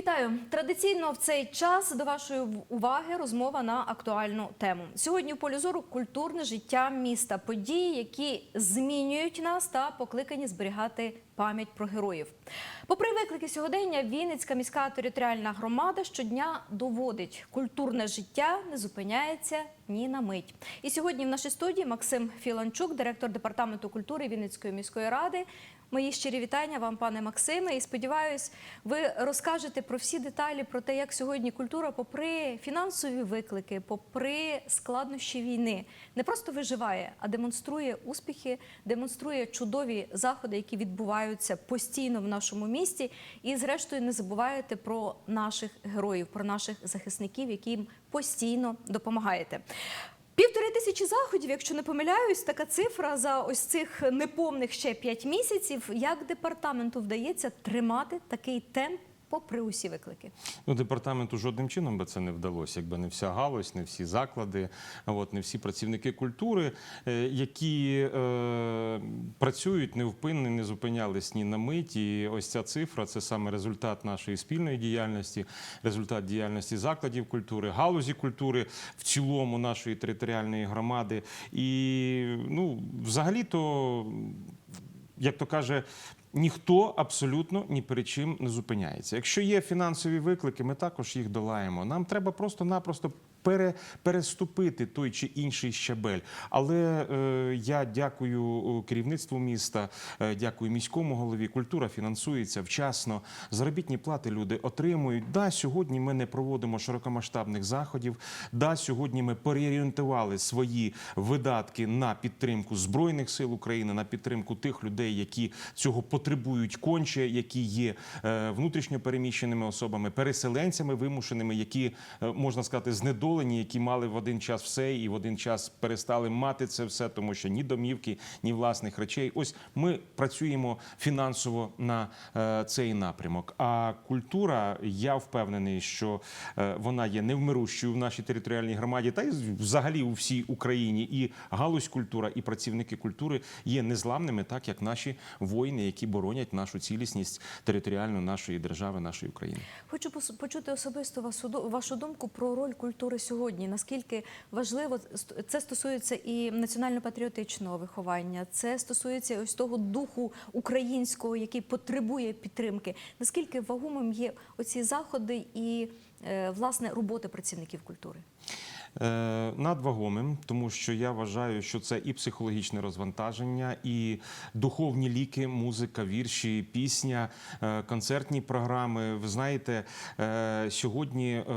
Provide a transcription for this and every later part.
Вітаю! Традиційно в цей час до вашої уваги розмова на актуальну тему. Сьогодні в полі зору культурне життя міста, події, які змінюють нас та покликані зберігати пам'ять про героїв. Попри виклики сьогодення, Вінницька міська територіальна громада щодня доводить, культурне життя не зупиняється ні на мить. І сьогодні в нашій студії Максим Філанчук, директор департаменту культури Вінницької міської ради. Мої щирі вітання вам, пане Максиме, і сподіваюсь, ви розкажете про всі деталі про те, як сьогодні культура, попри фінансові виклики, попри складнощі війни, не просто виживає, а демонструє успіхи, демонструє чудові заходи, які відбуваються постійно в нашому місті. І, зрештою, не забувайте про наших героїв, про наших захисників, яким постійно допомагаєте. Півтори тисячі заходів, якщо не помиляюсь, така цифра за ось цих неповних ще п'ять місяців. Як департаменту вдається тримати такий темп попри усі виклики? Ну, департаменту жодним чином би це не вдалося, якби не вся галузь, не всі заклади, от, не всі працівники культури, е, які е, працюють невпинно, не зупинялись ні на мить. І ось ця цифра це саме результат нашої спільної діяльності, результат діяльності закладів культури, галузі культури в цілому нашої територіальної громади. І ну, взагалі-то як то каже, ніхто абсолютно ні перед чим не зупиняється. Якщо є фінансові виклики, ми також їх долаємо. Нам треба просто-напросто. Пере, переступити той чи інший щабель, але е, я дякую керівництву міста, е, дякую міському голові. Культура фінансується вчасно. Заробітні плати люди отримують. Да, сьогодні ми не проводимо широкомасштабних заходів. Да, сьогодні ми переорієнтували свої видатки на підтримку збройних сил України, на підтримку тих людей, які цього потребують конче, які є е, внутрішньо переміщеними особами, переселенцями вимушеними, які е, можна сказати, знедолені, які мали в один час все і в один час перестали мати це все, тому що ні домівки, ні власних речей. Ось ми працюємо фінансово на е, цей напрямок. А культура, я впевнений, що е, вона є невмирущою в нашій територіальній громаді, та й взагалі у всій Україні. І галузь культура, і працівники культури є незламними, так як наші воїни, які боронять нашу цілісність територіальну нашої держави, нашої України. Хочу почути особисто вашу думку про роль культури сьогодні. Наскільки важливо це стосується і національно-патріотичного виховання, це стосується ось того духу українського, який потребує підтримки. Наскільки вагомим є оці заходи і власне роботи працівників культури? Е, Надвагомим, тому що я вважаю, що це і психологічне розвантаження, і духовні ліки, музика, вірші, пісня, е, концертні програми. Ви знаєте, е, сьогодні е,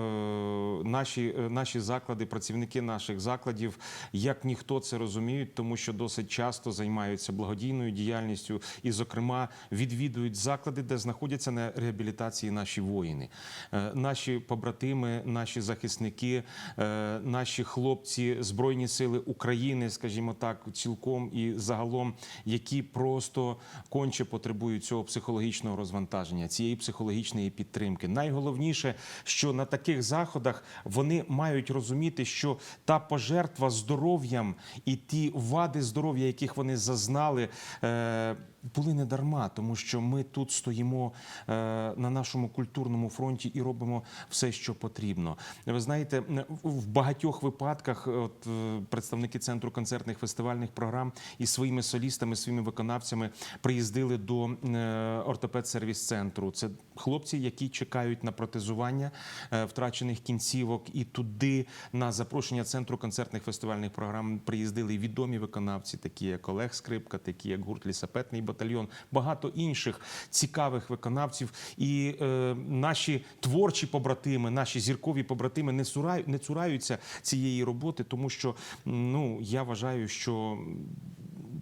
наші, е, наші заклади, працівники наших закладів, як ніхто це розуміють, тому що досить часто займаються благодійною діяльністю і, зокрема, відвідують заклади, де знаходяться на реабілітації наші воїни, Е, наші побратими, наші захисники. е, наші хлопці Збройні Сили України, скажімо так, цілком і загалом, які просто конче потребують цього психологічного розвантаження, цієї психологічної підтримки. Найголовніше, що на таких заходах вони мають розуміти, що та пожертва здоров'ям і ті вади здоров'я, яких вони зазнали. е, були не дарма, тому що ми тут стоїмо е, на нашому культурному фронті і робимо все, що потрібно. Ви знаєте, в багатьох випадках, от е, представники центру концертних фестивальних програм із своїми солістами, своїми виконавцями приїздили до е, ортопед-сервіс центру. Це хлопці, які чекають на протезування е, втрачених кінцівок, і туди на запрошення центру концертних фестивальних програм приїздили відомі виконавці, такі як Олег Скрипка, такі як гурт Лісапетний батальйон, багато інших цікавих виконавців. І е, наші творчі побратими, наші зіркові побратими не цураю, не цураються цієї роботи, тому що ну я вважаю, що.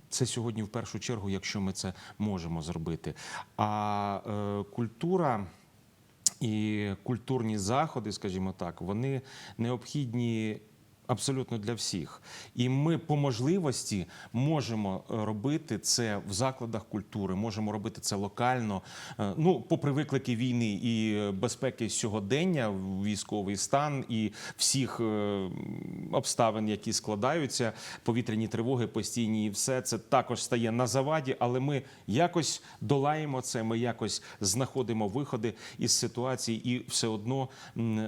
Це сьогодні в першу чергу, якщо ми це можемо зробити. А е, культура і культурні заходи, скажімо так, вони необхідні Абсолютно для всіх. І ми по можливості можемо е, робити це в закладах культури, можемо робити це локально. Е, Ну, попри виклики війни і е, безпеки сьогодення, військовий стан і всіх обставин, які складаються, повітряні тривоги постійні, і все це також стає на заваді, але ми якось долаємо це. Ми якось знаходимо виходи із ситуації і все одно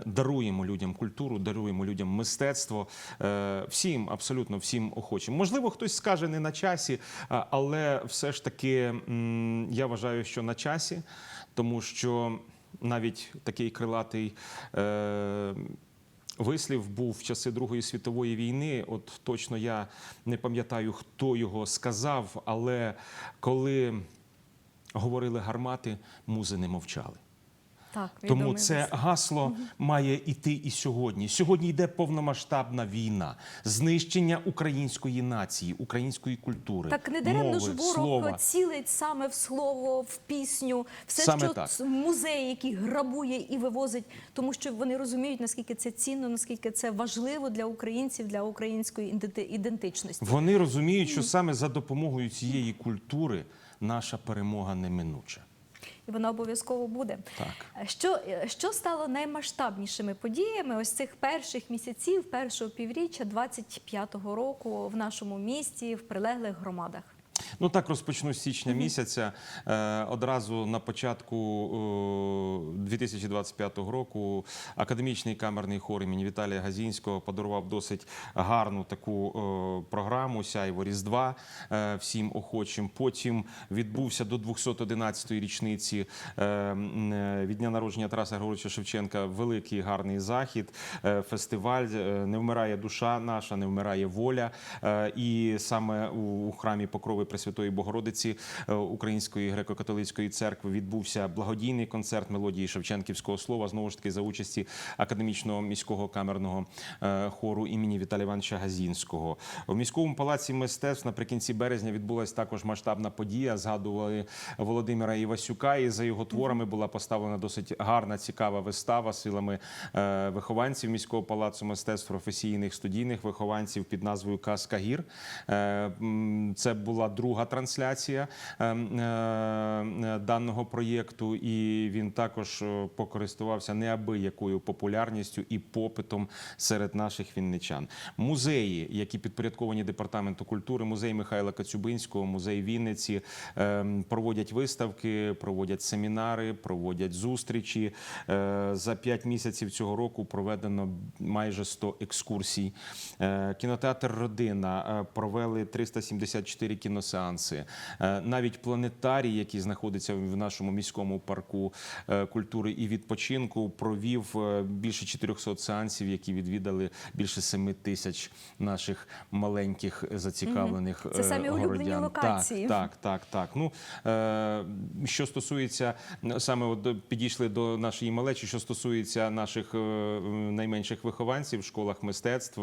даруємо людям культуру, даруємо людям мистецтво, всім, абсолютно всім охочим. Можливо, хтось скаже не на часі, але все ж таки я вважаю, що на часі, тому що навіть такий крилатий. Е, Вислів був в часи Другої світової війни. От точно я не пам'ятаю, хто його сказав, але коли говорили гармати, музи не мовчали. Так, Тому це гасло має іти і сьогодні. Сьогодні йде повномасштабна війна, знищення української нації, української культури. Так не даремно ж ворог слова. цілить саме в слово, в пісню, все, Саме що так. музей, який грабує і вивозить, тому що вони розуміють, наскільки це цінно, наскільки це важливо для українців, для української іденти- ідентичності. Вони розуміють, що саме за допомогою цієї культури наша перемога неминуча. І вона обов'язково буде. Так. Що, що стало наймасштабнішими подіями ось цих перших місяців, першого півріччя 25-го року в нашому місті, в прилеглих громадах? Ну так розпочну з січня місяця. Е, Одразу на початку е, 2025 року академічний камерний хор імені Віталія Газінського подарував досить гарну таку програму Сяйво Різдва е, всім охочим. Потім відбувся до 211-ї річниці е, від дня народження Тараса Григоровича Шевченка великий гарний захід, фестиваль Не вмирає душа наша, не вмирає воля. І саме у храмі Покрови Пресвятої Богородиці е, Української греко-католицької церкви відбувся благодійний концерт мелодії Шевченківського слова. Знову ж таки за участі академічного міського камерного е, хору імені Віталія Івановича Газінського. В міському палаці мистецтв наприкінці березня відбулася також масштабна подія. Згадували Володимира Івасюка, і за його творами була поставлена досить гарна, цікава вистава силами е, вихованців міського палацу мистецтв, професійних студійних вихованців під назвою Казка гір. Це була друга трансляція е, м, е, даного проєкту, і він також е, покористувався неабиякою популярністю і попитом серед наших вінничан. Музеї, які підпорядковані департаменту культури, музей Михайла Кацюбинського, музей Вінниці, е, проводять виставки, проводять семінари, проводять зустрічі. Е, За п'ять місяців цього року проведено майже 100 екскурсій. Е, Кінотеатр Родина е, провели 374 кіносеанси. Е, Навіть планетарій, який знаходиться в нашому міському парку е, культури і відпочинку, провів е, більше 400 сеансів, які відвідали більше 7 тисяч наших маленьких зацікавлених Це самі улюблені локації. Так, так, так, так. Ну що стосується саме от підійшли до нашої малечі, що стосується наших найменших вихованців в школах мистецтв,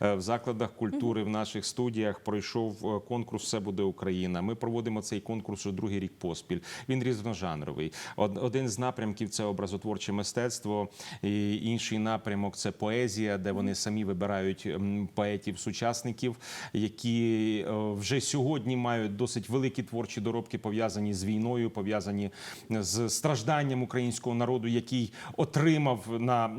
в закладах культури, в наших студіях пройшов конкурс Все буде Україна. Ми проводимо цей конкурс уже другий рік поспіль. Він різножанровий. Од- Один з напрямків це образотворче мистецтво, і інший напрямок це поезія, де вони самі вибирають поетів-сучасників, які е, вже сьогодні мають досить великі творчі доробки, пов'язані з війною, пов'язані з стражданням українського народу, який отримав на.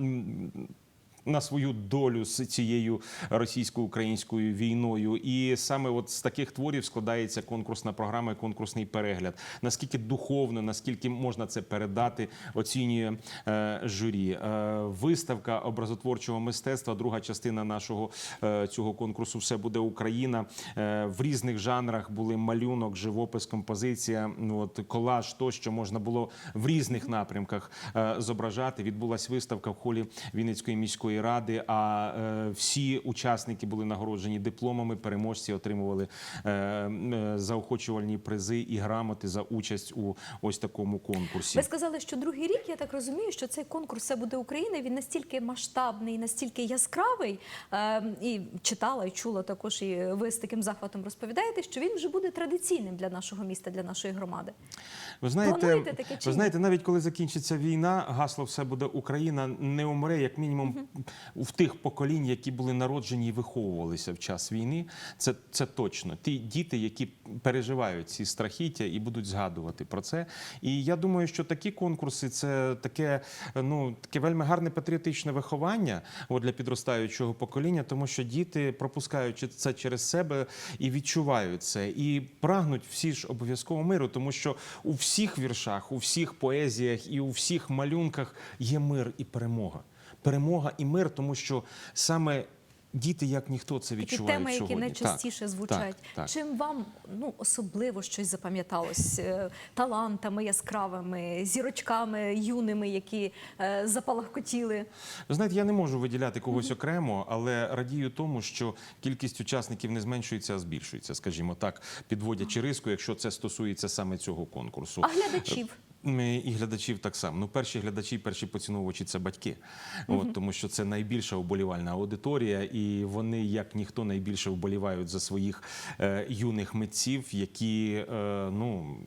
На свою долю з цією російсько-українською війною, і саме от з таких творів складається конкурсна програма, і конкурсний перегляд. Наскільки духовно, наскільки можна це передати, оцінює е, журі. Е, виставка образотворчого мистецтва, друга частина нашого е, цього конкурсу Все буде Україна. Е, в різних жанрах були малюнок, живопис, композиція, ну от колаж, то що можна було в різних напрямках е, зображати. Відбулась виставка в холі Вінницької міської ради. А е, всі учасники були нагороджені дипломами. Переможці отримували е, е, заохочувальні призи і грамоти за участь у ось такому конкурсі. Ви сказали, що другий рік, я так розумію, що цей конкурс «Все буде Україна. Він настільки масштабний, настільки яскравий. І читала, і чула також, і ви з таким захватом розповідаєте, що він вже буде традиційним для нашого міста, для нашої громади. Ви знаєте, таке чи ви знаєте, навіть коли закінчиться війна, гасло все буде Україна не умре, як мінімум в тих поколінь, які були народжені і виховувалися в час війни. Це, це точно. Ті діти, які переживають ці страхіття і будуть згадувати про це. І я думаю, що такі конкурси це таке, ну таке вельми гарне патріотичне виховання от, для підростаючого покоління, тому що діти, пропускаючи це через себе і відчувають це, і прагнуть всі ж обов'язково миру, тому що у всіх віршах, у всіх поезіях і у всіх малюнках є мир і перемога. Перемога і мир, тому що саме діти, як ніхто, це Такі відчувають теми, які найчастіше Так, звучать. Так, так. Чим вам ну особливо щось запам'яталось Е, талантами яскравими, зірочками юними, які е, запалахкотіли? Ви знаєте, я не можу виділяти когось окремо, але радію тому, що кількість учасників не зменшується, а збільшується, скажімо так, підводячи риску, якщо це стосується саме цього конкурсу. А глядачів? І глядачів так само. Ну, перші глядачі, перші поціновувачі це батьки, От, тому що це найбільша вболівальна аудиторія, і вони, як ніхто, найбільше вболівають за своїх е, юних митців, які е, ну.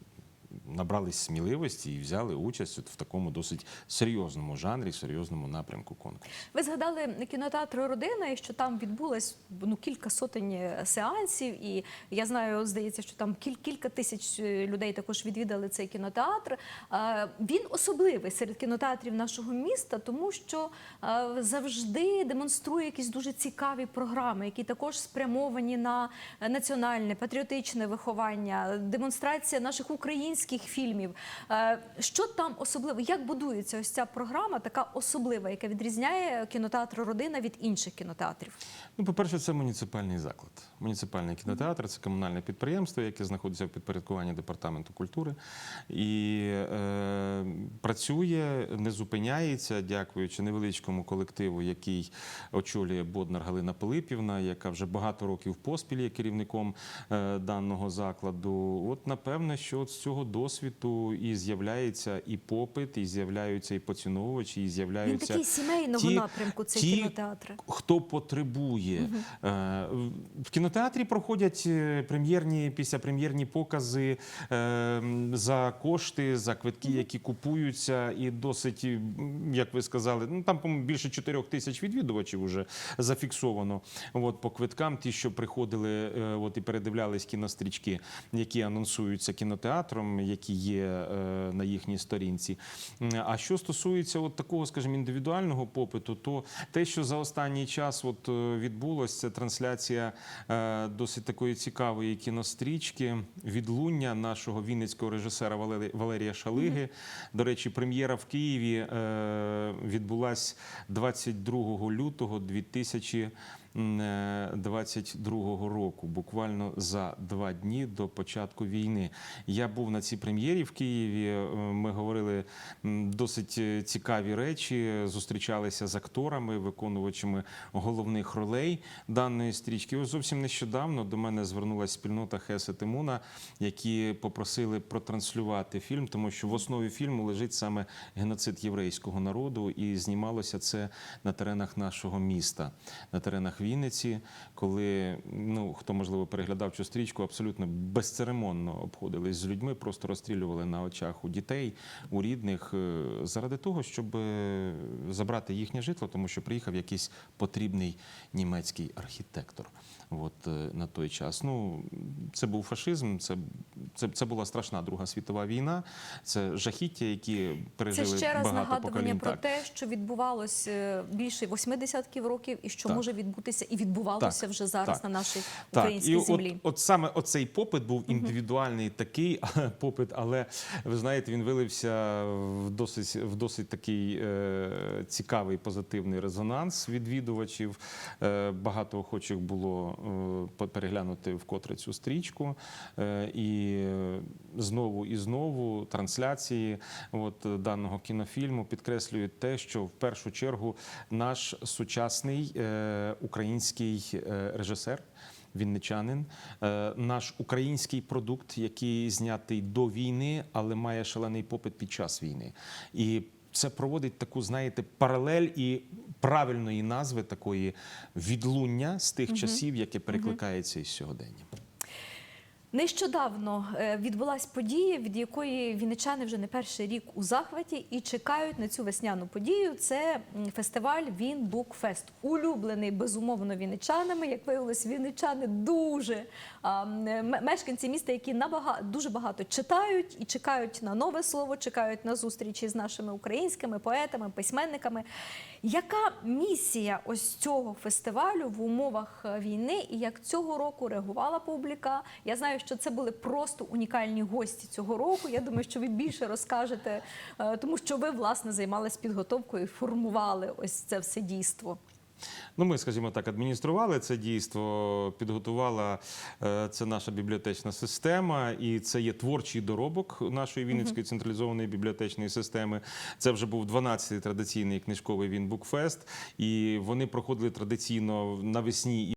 Набрались сміливості і взяли участь от в такому досить серйозному жанрі, серйозному напрямку конкурсу. Ви згадали кінотеатр Родина, і що там відбулось ну кілька сотень сеансів, і я знаю, здається, що там кіль- кілька тисяч е, людей також відвідали цей кінотеатр. Е, Він особливий серед кінотеатрів нашого міста, тому що е, завжди демонструє якісь дуже цікаві програми, які також спрямовані на національне патріотичне виховання, демонстрація наших українських фільмів. Е, Що там особливо? Як будується ось ця програма, така особлива, яка відрізняє кінотеатр Родина від інших кінотеатрів? Ну, по-перше, це муніципальний заклад. Муніципальний кінотеатр це комунальне підприємство, яке знаходиться в підпорядкуванні департаменту культури і е, працює, не зупиняється, дякуючи невеличкому колективу, який очолює Боднар Галина Пилипівна, яка вже багато років поспіль є керівником е, даного закладу. От напевне, що з цього досвіду і з'являється і попит, і з'являються і поціновувачі, і з'являються такий сімейного ті- напрямку, цей ті, кінотеатр. хто потребує. Е, В кінотеатрі проходять е, прем'єрні післяпрем'єрні покази е, за кошти, за квитки, які купуються, і досить, як ви сказали, ну там по-моєму, більше 4 тисяч відвідувачів вже зафіксовано. От по квиткам, ті, що приходили, от і передивлялись кінострічки, які анонсуються кінотеатром, які є е, на їхній сторінці. А що стосується от такого, скажімо, індивідуального попиту, то те, що за останній час от е, відбулося, це трансляція е, досить такої цікавої кінострічки відлуння нашого вінницького режисера Валерія Шалиги. Mm -hmm. До речі, прем'єра в Києві відбулася 22 лютого 2000 року. 22-го е, року, буквально за два дні до початку війни. Я був на цій прем'єрі в Києві. Е, ми говорили досить е, цікаві речі. Зустрічалися з акторами, виконувачами головних ролей даної стрічки. Ось зовсім нещодавно до мене звернулася спільнота Хеса Тимуна, які попросили протранслювати фільм, тому що в основі фільму лежить саме геноцид єврейського народу, і знімалося це на теренах нашого міста, на теренах. Вінниці, коли ну хто можливо переглядав цю стрічку, абсолютно безцеремонно обходились з людьми, просто розстрілювали на очах у дітей, у рідних е, заради того, щоб е, забрати їхнє житло, тому що приїхав якийсь потрібний німецький архітектор. От е, на той час. Ну це був фашизм, це, це, це була страшна Друга світова війна. Це жахіття, які Це ще раз багато нагадування поколінь. про Так. те, що відбувалось більше восьми десятків років, і що Так. може відбутися і відбувалося Так, вже зараз так. на нашій Так, українській і землі. От, от саме оцей попит був індивідуальний такий попит, але ви знаєте, він вилився в досить в досить такий е, цікавий позитивний резонанс відвідувачів. Е, багато охочих було е, переглянути вкотре цю стрічку. Е, і знову і знову трансляції от, даного кінофільму підкреслюють те, що в першу чергу наш сучасний е, український е, режисер. Вінничанин, е, наш український продукт, який знятий до війни, але має шалений попит під час війни. І це проводить таку, знаєте, паралель і правильної назви такої відлуння з тих часів, яке перекликається із сьогодення. Нещодавно е, відбулась подія, від якої вінничани вже не перший рік у захваті і чекають на цю весняну подію. Це фестиваль Він Букфест. Улюблений безумовно вінничанами. Як виявилось, вінничани дуже а, мешканці міста, які набага дуже багато читають і чекають на нове слово, чекають на зустрічі з нашими українськими поетами, письменниками. Яка місія ось цього фестивалю в умовах е, війни і як цього року реагувала публіка? Я знаю, що це були просто унікальні гості цього року. Я думаю, що ви більше розкажете, е, тому що ви власне займалися підготовкою і формували ось це все дійство. Ну, ми, скажімо так, адміністрували це дійство, підготувала е, це наша бібліотечна система, і це є творчий доробок нашої Вінницької централізованої бібліотечної системи. Це вже був 12-й традиційний книжковий Вінбукфест, і вони проходили традиційно навесні